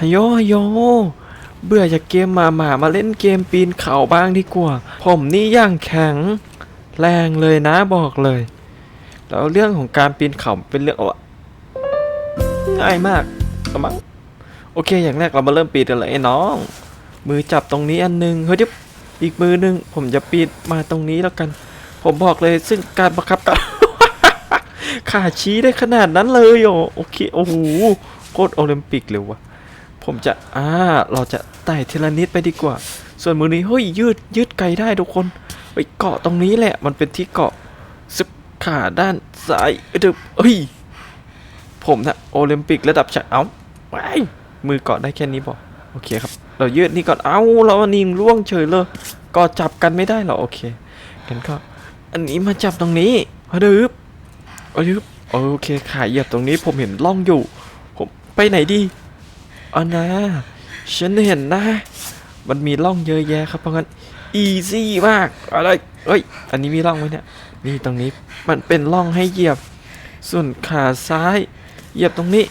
อโยอโย เบื่อจากเกมหมาหมามาเล่นเกมปีนเขาบ้างดีกว่า ผมนี่ย่างแข็งแรงเลยนะบอกเลย แล้วเรื่องของการปีนเขาเป็นเรื่องอะง่ายมากกระมังโอเค อย่างแรกเรามาเริ่มปีนกันเลยไอ้น้อง มือจับตรงนี้อันหนึงเฮ้ยเดี๋ยวอีกมือหนึง ผมจะปีนมาตรงนี้แล้วกัน ผมบอกเลยซึ่งการบังคับการขาชี้ได้ขนาดนั้นเลยโอโอเคโอ้โหโคตรโอลิมปิกเลยว่ะ ผมจะอ่าเราจะไต่ทีละนิดไปดีกว่า ส่วนมือนี้เฮ้ยยืดยืดไกลได้ทุกคนไปเกาะตรงนี้แหละ มันเป็นที่เกาะซึบขาด้านซ้ายเดึบเฮ้ยผมนะโอลิมปิกระดับชาติเอ้าไปมือเกาะได้แค่นี้บอกโอเคครับ เรายืดนี่ก่อนเอ้าเราอันนี้ล่วงเฉยเลยก็จับกันไม่ได้หรอโอเคงั้นก็ อันนี้มาจับตรงนี้พอดึบโอ้ยโอเคขาเหยียบตรงนี้ผมเห็นร่องอยู่ ผมไปไหนดี อันนะ ฉันเห็นนะ มันมีร่องเยอะแยะครับเพราะงั้น easy มากอะไรเอ้ย อันนี้มีร่องไหมเนี่ย นี่ตรงนี้มันเป็นร่องให้เหยียบ ส่วนขาซ้าย เหยียบตรงนี้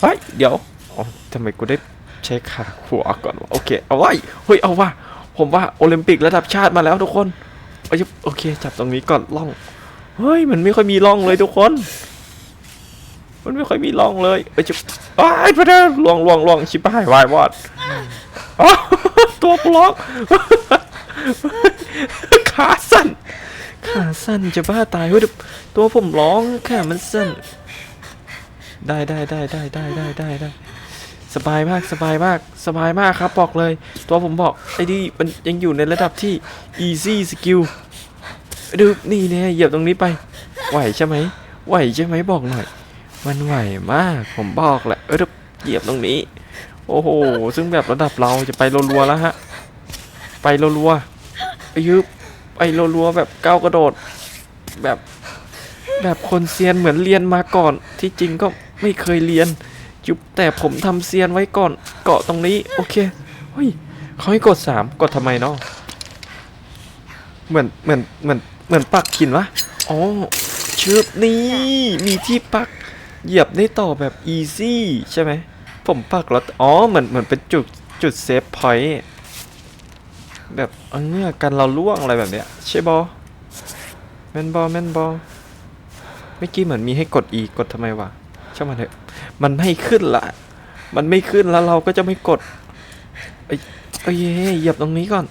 เฮ้ยเดี๋ยวอ๋อทำไมกูได้ใช้ขาขวาก่อนวะโอเค เอาไว้เฮ้ยเอาว่า ผมว่าโอลิมปิกระดับชาติมาแล้วทุกคนโอเคจับตรงนี้ก่อนร่อง เฮ้ย มันไม่ค่อยมีร่องเลยทุกคน มันไม่ค่อยมีร่องเลยเอ้ยจะอ้ายพระเจ้าล่วงล่วงล่วงชิบหายวายวอดอ้าตัวปลอกขาสั้นขาสั้นจะบ้าตายเฮ้ยเดี๋ยวตัวผมร้องขามันสั้น ได้ได้ได้ได้ได้ได้ได้ได้สบายมากสบายมากสบายมากครับบอกเลย ตัวผมบอกไอ้นี่มันยังอยู่ในระดับที่ easy skill ดูนี่เนี่ยเหยียบตรงนี้ไป ไหวใช่ไหมไหวใช่ไหมบอกหน่อย มันไหวมาก ผมบอกแหละ เออเหยียบตรงนี้ โอ้โห ซึ่งแบบระดับเราจะไปรัวๆแล้วฮะ ไปรัวๆไปยึบไปรัวๆแบบก้าวกระโดด แบบ แบบคนเซียนเหมือนเรียนมาก่อน ที่จริงก็ไม่เคยเรียนจุบแต่ผมทำเซียนไว้ก่อน เกาะตรงนี้ โอเค เฮ้ยเขาให้กดสามกดทำไมเนาะเหมือน เหมือน เหมือน เหมือนปักขินวะ อ๋อชึบนี่ มีที่ปัก เหยียบได้ต่อแบบ easy ใช่ไหม ผมปักแล้วอ๋อ เหมือนเหมือนเป็นจุดจุดเซฟพอยต์แบบเออกันเราล่วงอะไรแบบเนี้ยใช่บอแมนบอแมนบอเมื่อกี้เหมือนมีให้กด E กดทำไมวะช่างมันเถอะมันไม่ขึ้นละ มันไม่ขึ้นแล้วเราก็จะไม่กดเอ้ยเอ้ยเหยียบตรงนี้ก่อน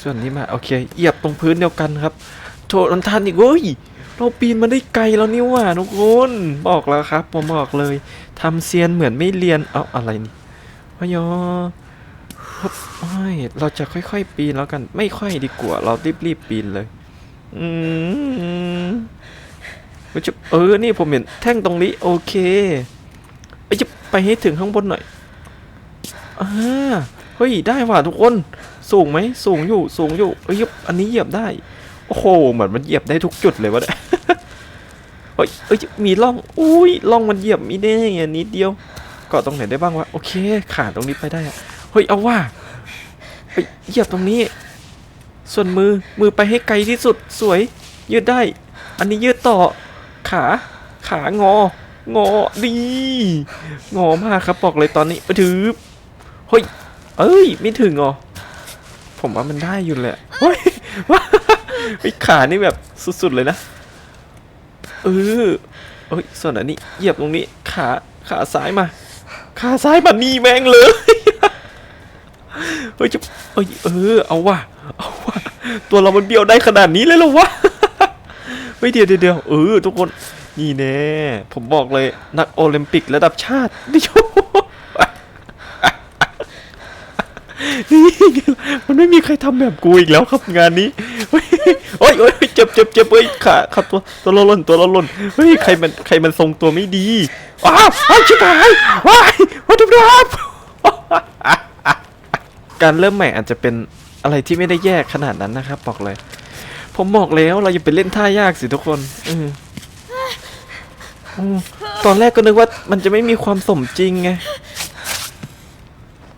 ส่วนนี้มาโอเคเหยียบตรงพื้นเดียวกันครับ โถนันทันอีกเว้ย เราปีนมาได้ไกลแล้วนี่หว่าทุกคนบอกแล้วครับผมบอกเลยทำเซียนเหมือนไม่เรียนเอาอะไรนี่พยอฮึบเอ้ยเราจะค่อยๆ ปีนแล้วกัน ไม่ค่อยดีกว่า เรารีบๆปีนเลย อืมเฮ้ยจะเออ นี่ผมเห็นแท่งตรงนี้ โอเคไปจะไปให้ถึงข้างบนหน่อยอ่าเฮ้ย ได้ว่ะทุกคน สูงไหม สูงอยู่ สูงอยู่เอ้ยอันนี้เหยียบได้ โอ้โหเหมือนมันเหยียบได้ทุกจุดเลยวะเนี่ยเฮ้ยเอ้ยมีร่องอุ้ยร่องมันเหยียบมีได้ไงนิดเดียวเกาะตรงไหนได้บ้างวะโอเคขาตรงนี้ไปได้อะเฮ้ยเอาว่าเฮ้ยเหยียบตรงนี้ ส่วนมือมือไปให้ไกลที่สุดสวย ยืดได้ อันนี้ยืดต่อขาขางองอดีงอมากครับบอกเลยตอนนี้ถือเฮ้ยเอ้ยไม่ถึงเหรอผมว่ามันได้อยู่แหละเฮ้ยว้า ไอ้ขานี่แบบสุดๆเลยนะเออเอ้ยส่วนอันนี้เหยียบตรงนี้ ขาขาซ้ายมา ขาซ้ายมานี่แม่งเลยเฮ้ยจะเอ้ยเออเอาว่ะเอาว่ะตัวเรามันเบี้ยวได้ขนาดนี้เลยเหรอวะเฮ้ยเดี๋ยวเดี๋ยวเออทุกคนนี่แน่ผมบอกเลยนักโอลิมปิกระดับชาตินี่โชนี่มันไม่มีใครทำแบบกูอีกแล้วครับงานนี้ อ้ยโอ้ยเจ็บเจ็บเจ็บเฮ้ยขาขาตัวตัวละล่นตัวละล่นเฮ้ยใครมันใครมันทรงตัวไม่ดีว้าวอ้าวชิบหายว้ายวัตถุดิบการเริ่มใหม่อาจจะเป็นอะไรที่ไม่ได้แยกขนาดนั้นนะครับบอกเลย ผมบอกแล้วเราอย่าไปเล่นท่ายากสิทุกคนอืตอนแรกก็นึกว่ามันจะไม่มีความสมจริงไง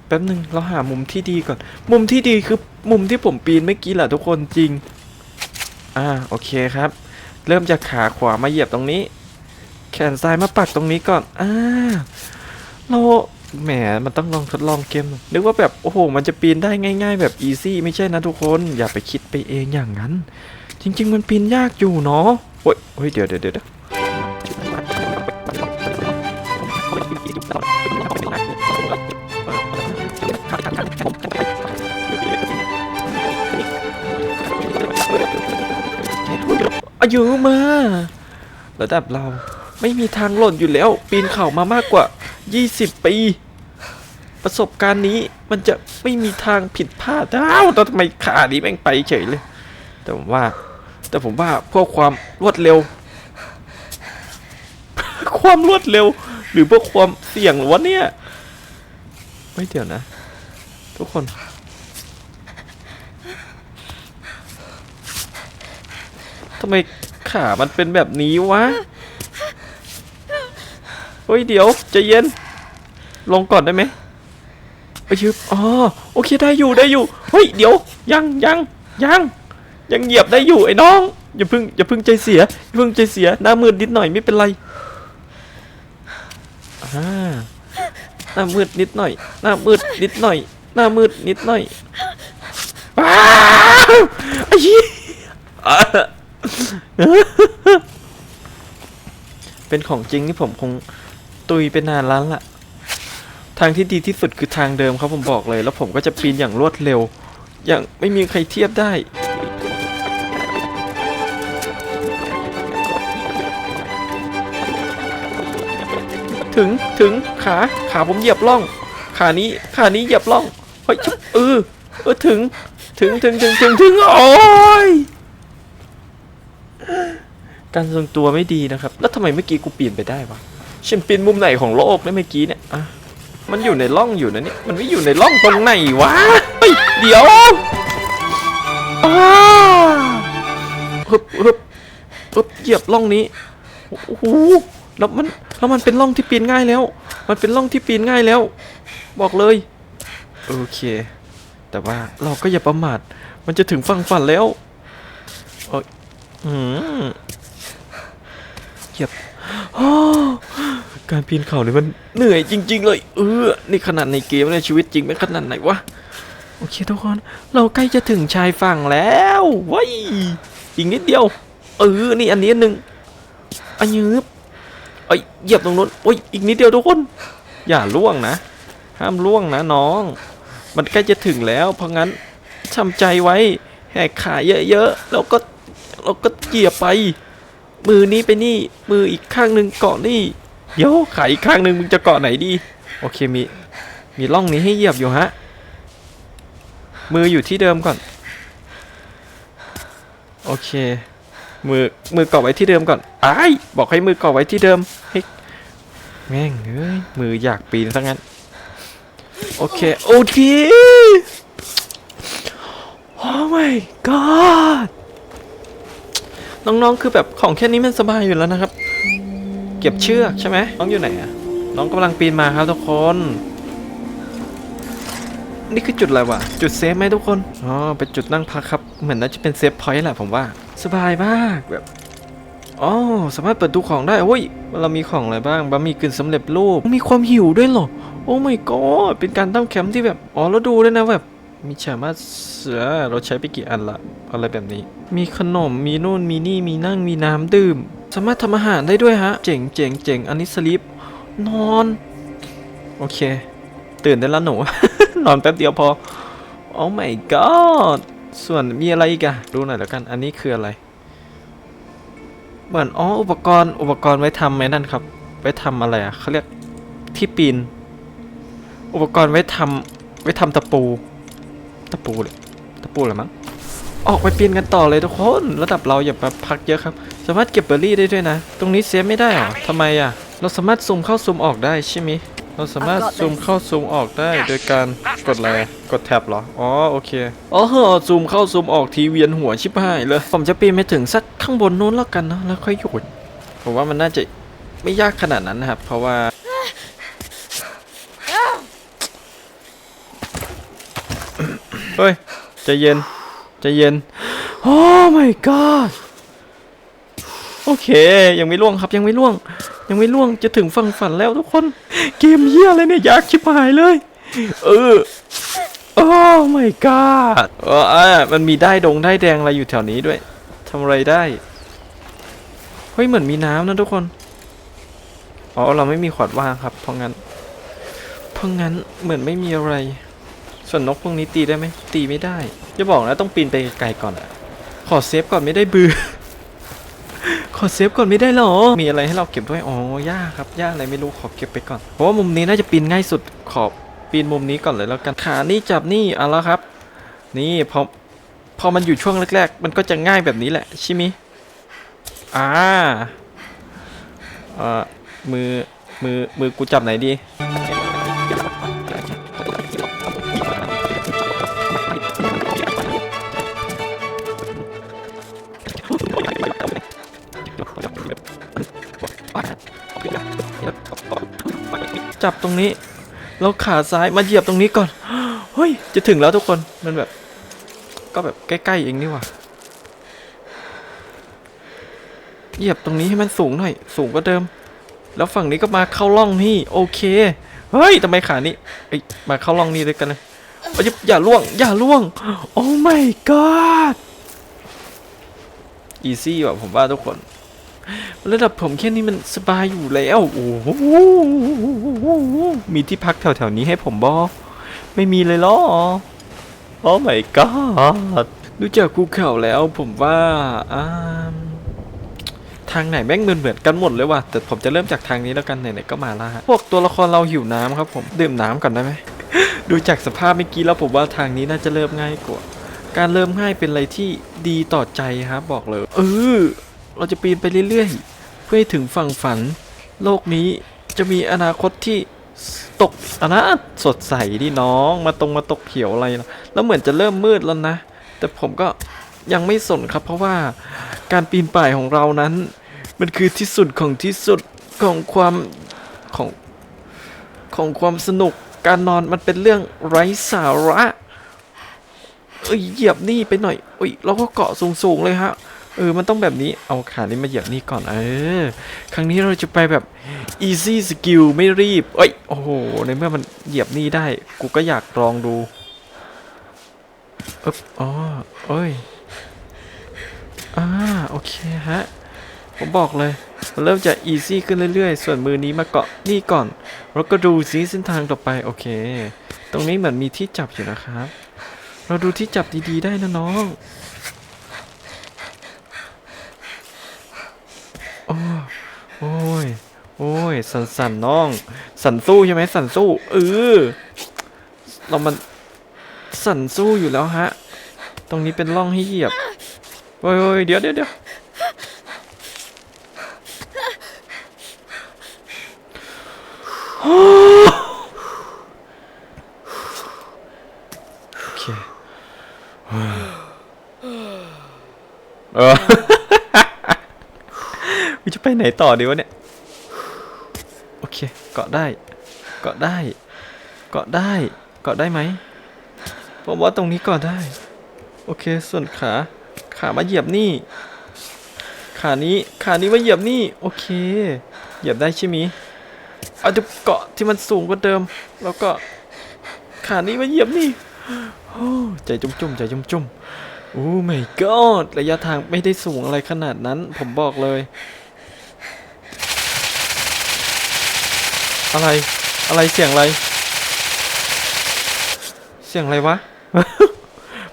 แป๊บหนึ่งเราหามุมที่ดีก่อน มุมที่ดีคือมุมที่ผมปีนเมื่อกี้แหละทุกคนจริง อ่าโอเคครับ เริ่มจากขาขวามาเหยียบตรงนี้ แขนซ้ายมาปักตรงนี้ก่อนอ่าเราแหมมันต้องลองทดลองเกมนึกว่าแบบโอ้โห มันจะปีนได้ง่าย ๆ แบบอีซี่ไม่ใช่นะทุกคนอย่าไปคิดไปเองอย่างนั้น จริง ๆ มันปีนยากอยู่เนาะโอ้ยโอ้ยเดี๋ยวเดี๋ยวเดี๋ยว อายุมา ระดับเราไม่มีทางหล่นอยู่แล้ว ปีนเขามามากกว่า 20 ปี ประสบการณ์นี้มันจะไม่มีทางผิดพลาดอ้าวแต่ทำไมขานี้แม่งไปเฉยเลย แต่ผมว่า แต่ผมว่าเพื่อความรวดเร็ว ความรวดเร็ว หรือเพื่อความเสี่ยงหรอวะเนี่ย ไม่เดี๋ยวนะ ทุกคนำไมขามันเป็นแบบนี้วะ เฮ้ยเดี๋ยวใจะเย็น ลงก่อนได้ไหมไปชืบอ๋อโอเคได้อยู่ได้อยู่ เฮ้ยเดี๋ยวยังยังยังยังเหยียบได้อยู่ไอ้น้อง อย่าพึ่งอย่าพึ่งใจเสียอย่าพึ่งใจเสียหน้ามืดนิดหน่อยไม่เป็นไรอ่าหน้ามืดนิดหน่อย หน้ามืดนิดหน่อย หน้ามืดนิดหน่อยว้าวไอ้ยี่ เป็นของจริงที่ผมคงตุยไปนานแล้วล่ะ ทางที่ดีที่สุดคือทางเดิมครับผมบอกเลย แล้วผมก็จะปีนอย่างรวดเร็ว อย่างไม่มีใครเทียบได้ถึงถึงขาขาผมเหยียบล่อง ขานี้ขานี้เหยียบล่องเฮ้ยเออเออถึง ถึงถึงถึงถึงถึงโอ้ย การทรงตัวไม่ดีนะครับ แล้วทำไมเมื่อกี้กูปีนไปได้วะฉันปีนมุมไหนของโลกได้เมื่อกี้เนี่ยอะมันอยู่ในร่องอยู่นะเนี่ย มันไม่อยู่ในร่องตรงไหนวะเฮ้ยเดี๋ยวอ้าฮึบฮึบฮึบเหยียบร่องนี้ โอ้โห แล้วมัน แล้วมันเป็นร่องที่ปีนง่ายแล้ว มันเป็นร่องที่ปีนง่ายแล้ว บอกเลย โอเค แต่ว่าเราก็อย่าประมาท มันจะถึงฝั่งฝันแล้วเอยอืม เหยียบการปีนเขาเนี่ยมันเหนื่อยจริง ๆ เลย เออนี่ขนาดในเกมในชีวิตจริงไม่ขนาดไหนวะโอเคทุกคน เราใกล้จะถึงชายฝั่งแล้วว้ยอีกนิดเดียว เออ นี่อันนี้อันหนึ่งอันยืบเอ้ยเหยียบตรงนู้นโอ้ยอีกนิดเดียวทุกคน อย่าล่วงนะ ห้ามล่วงนะน้อง มันใกล้จะถึงแล้ว เพราะงั้นทำใจไว้ แหกขาเยอะๆแล้วก็แล้วก็เหยียบไป มือนี้ไปนี่ มืออีกข้างหนึ่งเกาะนี่เดี๋ยวขาอีกข้างหนึ่งมึงจะเกาะไหนดี โอเคมี มีร่องนี้ให้เหยียบอยู่ฮะ มืออยู่ที่เดิมก่อน โอเค มือ มือเกาะไว้ที่เดิมก่อนอ้ายบอกให้มือเกาะไว้ที่เดิมเฮ้ยแม่งเอ้ย มืออยากปีนซะงั้น โอเค โอเคโอ้ my god น้องๆ คือแบบของแค่นี้มันสบายอยู่แล้วนะครับ เก็บเชือกใช่ไหมน้องอยู่ไหนอะน้องกำลังปีนมาครับทุกคน นี่คือจุดอะไรวะ จุดเซฟไหมทุกคน อ๋อ เป็นจุดนั่งพักครับ เหมือนน่าจะเป็นเซฟพอยต์แหละผมว่า สบายมากแบบอ๋อสามารถเปิดดูของได้โอ้ย เรามีของอะไรบ้างบะหมี่กึ่งสำเร็จรูป มีความหิวด้วยเหรอ โอ้ my god เป็นการตั้งแคมป์ที่แบบ อ๋อ แล้วดูด้วยนะแบบ มีฉามาเสือเราใช้ไปกี่อันละอะไรแบบนี้ มีขนมมีนู่นมีนี่มีนั่งมีน้ำดื่ม สามารถทำอาหารได้ด้วยฮะ เจ๋งเจ๋งเจ๋งอันนี้สลิปนอน โอเค ตื่นได้แล้วหนู นอนแป๊บเดียวพอ โอ้ my god ส่วนมีอะไรอีกอะดูหน่อยแล้วกัน อันนี้คืออะไร เหมือนอ๋ออุปกรณ์อุปกรณ์ไว้ทำไหมนั่นครับ ไว้ทำอะไรอะเขาเรียกที่ปีน อุปกรณ์ไว้ทำไว้ทำตะปู ตะปูเลยตะปูเหรอมั้งออกไปปีนกันต่อเลยทุกคนระดับเราอย่ามาพักเยอะครับ สามารถเก็บเบอร์รี่ได้ด้วยนะ ตรงนี้เซฟไม่ได้เหรอทำไมอะ เราสามารถซูมเข้าซูมออกได้ใช่ไหมยเราสามารถซูมเข้าซูมออกได้โดยการกดอะไรอะกดแท็บเหรอ อ๋อโอเค อ๋อเหอะซูมเข้าซูมออกทีเวียนหัวชิบหายเลย ผมจะปีนไปถึงสักข้างบนนู้นแล้วกันนะแล้วค่อยหยุดผมว่ามันน่าจะไม่ยากขนาดนั้นนะครับ เพราะว่า เฮ้ยใจเย็นใจเย็นโอ้ my god โอเค ยังไม่ล่วงครับยังไม่ล่วง ยังไม่ล่วงจะถึงฝั่งฝันแล้วทุกคน เกมเฮียอะไรเนี่ยยากชิบหายเลย เออโอ้ my god เอออะมันมีได้ดงได้แดงอะไรอยู่แถวนี้ด้วยทำอะไรได้เฮ้ยเหมือนมีน้ำนะทุกคนอ๋อเราไม่มีขวดว่างครับ เพราะงั้น เพราะงั้นเหมือนไม่มีอะไร ส่วนนกพวกนี้ตีได้ไหมตีไม่ได้จะบอกนะต้องปีนไปไกลก่อนอะขอเซฟก่อนไม่ได้บือ ขอเซฟก่อนไม่ได้หรอ มีอะไรให้เราเก็บด้วย อ๋อย่าครับย่าอะไรไม่รู้ขอเก็บไปก่อน เพราะว่ามุมนี้น่าจะปีนง่ายสุด ขอบปีนมุมนี้ก่อนเลยแล้วกัน ขานี่จับนี่เอาละครับ นี่พอพอมันอยู่ช่วงแรก ๆ มันก็จะง่ายแบบนี้แหละใช่ไหมอ่าเอ่อมือมือมือกูจับไหนดี จับตรงนี้ แล้วขาซ้ายมาเหยียบตรงนี้ก่อนเฮ้ยจะถึงแล้วทุกคนมันแบบ ก็แบบใกล้ๆเองนี่หว่าเหยียบตรงนี้ให้มันสูงหน่อย สูงกว่าเดิม แล้วฝั่งนี้ก็มาเข้าร่องนี่โอเคเฮ้ยทำไมขานี้เอ้ยมาเข้าร่องนี่ด้วยกันเลยอย่าล่วง อย่าล่วง โอ้ my god อีซี่ว่ะผมว่าทุกคน ระดับผมแค่นี้มันสบายอยู่แล้ว โอ้โหมีที่พักแถวๆนี้ให้ผมบอไม่มีเลยหรอโอ้ my god ดูจากภูเขาแล้วผมว่าทางไหนแม่งเหมือนเหมือนกันหมดเลยว่ะ แต่ผมจะเริ่มจากทางนี้แล้วกันไหนๆก็มาละฮะพวกตัวละครเราหิวน้ำครับผม ดื่มน้ำก่อนได้ไหม ดูจากสภาพเมื่อกี้แล้วผมว่าทางนี้น่าจะเริ่มง่ายกว่า การเริ่มง่ายเป็นอะไรที่ดีต่อใจครับบอกเลย เออ เราจะปีนไปเรื่อยๆ เพื่อให้ถึงฝั่งฝัน โลกนี้จะมีอนาคตที่ตกอนาคตสดใสดิน้อง มาตรงมาตกเขียวอะไรนะแล้วเหมือนจะเริ่มมืดแล้วนะ แต่ผมก็ยังไม่สนครับ เพราะว่าการปีนป่ายของเรานั้น มันคือที่สุดของที่สุดของความของของความสนุกการนอนมันเป็นเรื่องไร้สาระเอ้ยเหยียบนี่ไปหน่อยเอ้ยเราก็เกาะสูงๆเลยฮะ เออ มันต้องแบบนี้ เอาขานี้มาเหยียบนี่ก่อน เออ ครั้งนี้เราจะไปแบบ easy skill ไม่รีบ เอ้ย โอ้โห ในเมื่อมันเหยียบนี่ได้ กูก็อยากลองดูเอ๊บอ๋อเอ้ย อ่า โอเคฮะ ผมบอกเลย มันเริ่มจะ easy ขึ้นเรื่อยๆ ส่วนมือนี้มาเกาะนี่ก่อนแล้วก็ดูซิเส้นทางต่อไป โอเค ตรงนี้เหมือนมีที่จับอยู่นะครับ เราดูที่จับดีๆได้นะน้อง โอ้โอ้ย โอ้ย สันสันน้อง สันสู้ใช่ไหมสันสู้เออเรามันสันสู้อยู่แล้วฮะ ตรงนี้เป็นร่องให้เหยียบ โอ้ยโอ้ยเดี๋ยวเดี๋ยวเดี๋ยวโอเคเออ กูจะไปไห นต่อดีวะเนี่ย โอเค เกาะได้ เกาะได้ เกาะได้ เกาะได้ไหมผมว่าตรงนี้เกาะได้ โอเค ส่วนขา ขามาเหยียบนี่ ขานี้ ขานี้มาเหยียบนี่ โอเค เหยียบได้ใช่ไหมเอาจะเกาะที่มันสูงกว่าเดิม แล้วก็ ขานี้มาเหยียบนี่โอ้ใจจุ่มจุ่มๆใจจุ่มจุ่มๆโอ้ my god ระยะทางไม่ได้สูงอะไรขนาดนั้น ผมบอกเลย อะไร อะไรเสียงอะไร เสียงอะไรวะ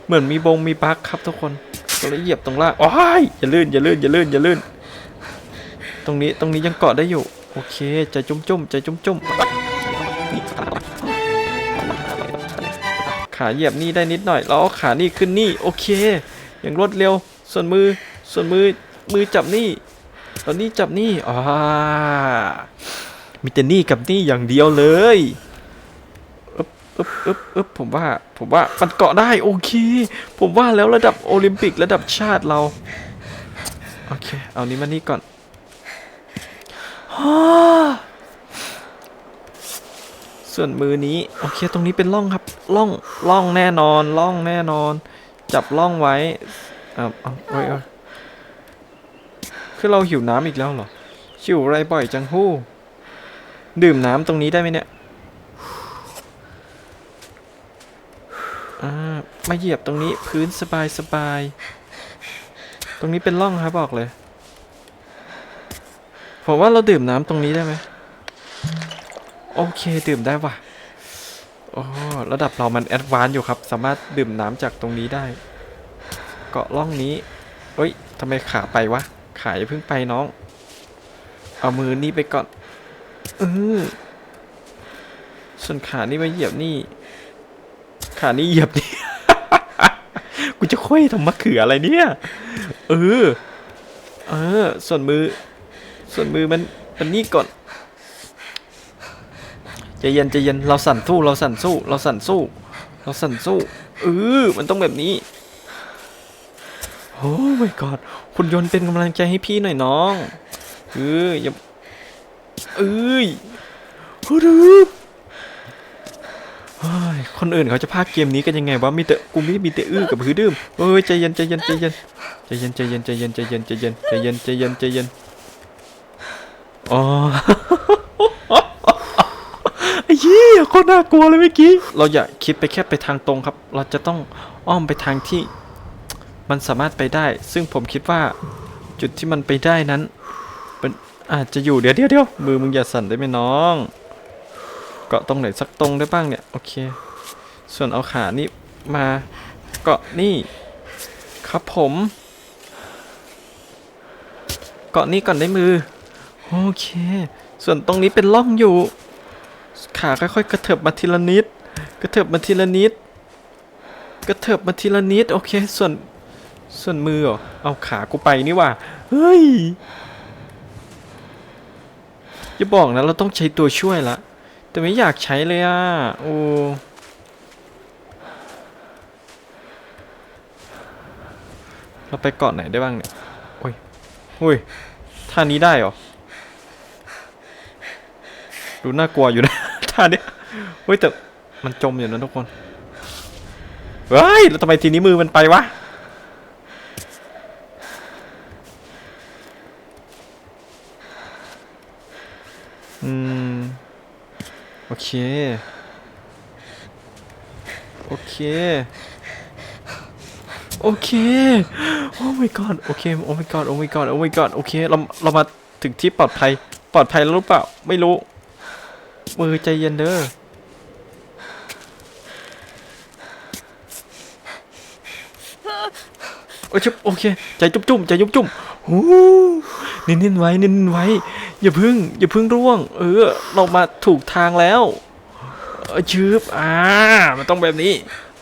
เหมือนมีบงมีบั๊กครับทุกคนก็เลยเหยียบตรงล่างโอ้ยอย่าลื่นอย่าลื่นอย่าลื่นอย่าลื่น ตรงนี้ตรงนี้ยังเกาะได้อยู่ โอเคใจจุ่มจุ่มใจจุ่มจุ่มขาเหยียบนี่ได้นิดหน่อยแล้วเอขานี่ขึ้นนี่โอเค อย่างรวดเร็ว ส่วนมือส่วนมือมือจับนี่ตอนนี้จับนี่อ่า มีแต่นี่กับนี่อย่างเดียวเลยอึ๊บอึ๊บอึ๊บอึ๊บผมว่าผมว่ามันเกาะได้โอเค ผมว่าแล้วระดับโอลิมปิกระดับชาติเรา โอเค เอานี้มานี่ก่อนส่วนมือนี้ โอเคตรงนี้เป็นร่องครับร่องร่องแน่นอนร่องแน่นอน จับร่องไว้เอาเอาไว้เอคือเราหิวน้ำอีกแล้วเหรอหิวอะไรบ่อยจังฮู้ ดื่มน้ำตรงนี้ได้ไหมเนี่ยอ่ามาเหยียบตรงนี้พื้นสบายสบาย ตรงนี้เป็นร่องครับบอกเลย ผมว่าเราดื่มน้ำตรงนี้ได้ไหมโอเคดื่มได้ว่ะโอ้ระดับเรามันแอดวานซ์อยู่ครับ สามารถดื่มน้ำจากตรงนี้ได้ เกาะร่องนี้เอ้ยทำไมขาไปวะ ขายเพิ่งไปน้อง เอามือนี่ไปก่อน เออ ส่วนขานี่มาเหยียบนี่ ขานี่เหยียบนี่ กูจะค่อยทำมะเขืออะไรเนี่ย เออ เออ ส่วนมือ ส่วนมือมัน มันนี่ก่อนใจเย็นใจเย็นเราสั่นสู้ เราสั่นสู้ เราสั่นสู้ เราสั่นสู้เออมันต้องแบบนี้โอ้ my god คุณยนต์เป็นกำลังใจให้พี่หน่อยน้องเอออย่า เอ้ยฮูดูคนอื่นเขาจะพากเกมนี้กันยังไงวะมีแต่กูไม่มีแต่อื้อกับฮือดื้มเอ้ยใจเย็นใจเย็นใจเย็นใจเย็นใจเย็นใจเย็นใจเย็นใจเย็นใจเย็นใจเย็นใจเย็นอ๋อไอ้เหี้ยโคตรน่ากลัวเลยเมื่อกี้ เราอย่าคิดไปแค่ไปทางตรงครับ เราจะต้องอ้อมไปทางที่ มันสามารถไปได้ ซึ่งผมคิดว่าจุดที่มันไปได้นั้น อาจจะอยู่เดี๋ยวเดี๋ยวเดี๋ยวมือมึงอย่าสั่นได้ไหมน้องเกาะตรงไหนสักตรงได้บ้างเนี่ยโอเค ส่วนเอาขานี่มาเกาะนี่ครับผม เกาะนี่ก่อนได้มือโอเค ส่วนตรงนี้เป็นร่องอยู่ ขาค่อยๆ กระเถิบมาทีละนิด กระเถิบมาทีละนิด กระเถิบมาทีละนิดโอเค ส่วนส่วนมือเหรอเอาขากูไปนี่ว่าเฮ้ย อย่าบอกนะเราต้องใช้ตัวช่วยละ แต่ไม่อยากใช้เลยอะ โอ้เราไปเกาะไหนได้บ้างเนี่ยโอ้ยโอ้ยท่านี้ได้เหรอ ดูน่ากลัวอยู่นะท่านี้เฮ้ยแต่มันจมอยู่นะทุกคน เฮ้ย แล้วทำไมทีนี้มือมันไปวะ อืม โอเค โอ เค โอเค โอ้ my god โอเค โอ้ my god โอ้ my god โอ้ my god โอเค เรา เรามาถึงที่ปลอดภัย ปลอดภัยแล้วหรือเปล่า ไม่รู้ มือใจเย็นเด้อ โอ้ชุบโอเค ใจจุ๊บจุ่มใจจุ๊บจุ่มโอ้นิ่นๆไว้นิ่นๆไว้ อย่าพึ่ง อย่าพึ่งร่วง เออ เรามาถูกทางแล้ว ออชืบอ่า มันต้องแบบนี้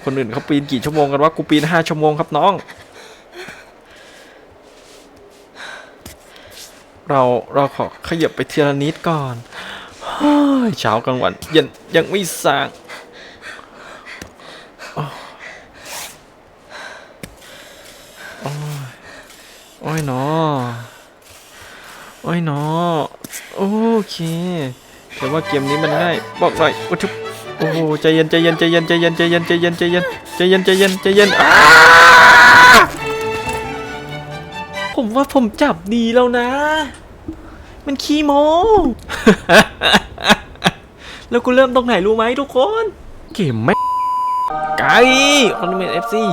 คนอื่นเขาปีนกี่ชั่วโมงกันวะ กูปีนห้าชั่วโมงครับน้อง เราเราขอขยับไปทีละนิดก่อนเช้ากลางวันเย็นยังไม่สางโอ้อยโอ้ยหนอโอ้ยหนอโอเคแต่ว่าเกมนี้มันง่าย บอกหน่อยโอ้ทุบ โอ้โหใจเย็นใจเย็นใจเย็นใจเย็นใจเย็นใจเย็นใจเย็นใจเย็นใจเย็นใจเย็นผมว่าผมจับดีแล้วนะ มันขี้โมแล้วกูเริ่มตรงไหนรู้ไหมทุกคน เกมไม่ไก่ออนเมตเอฟซี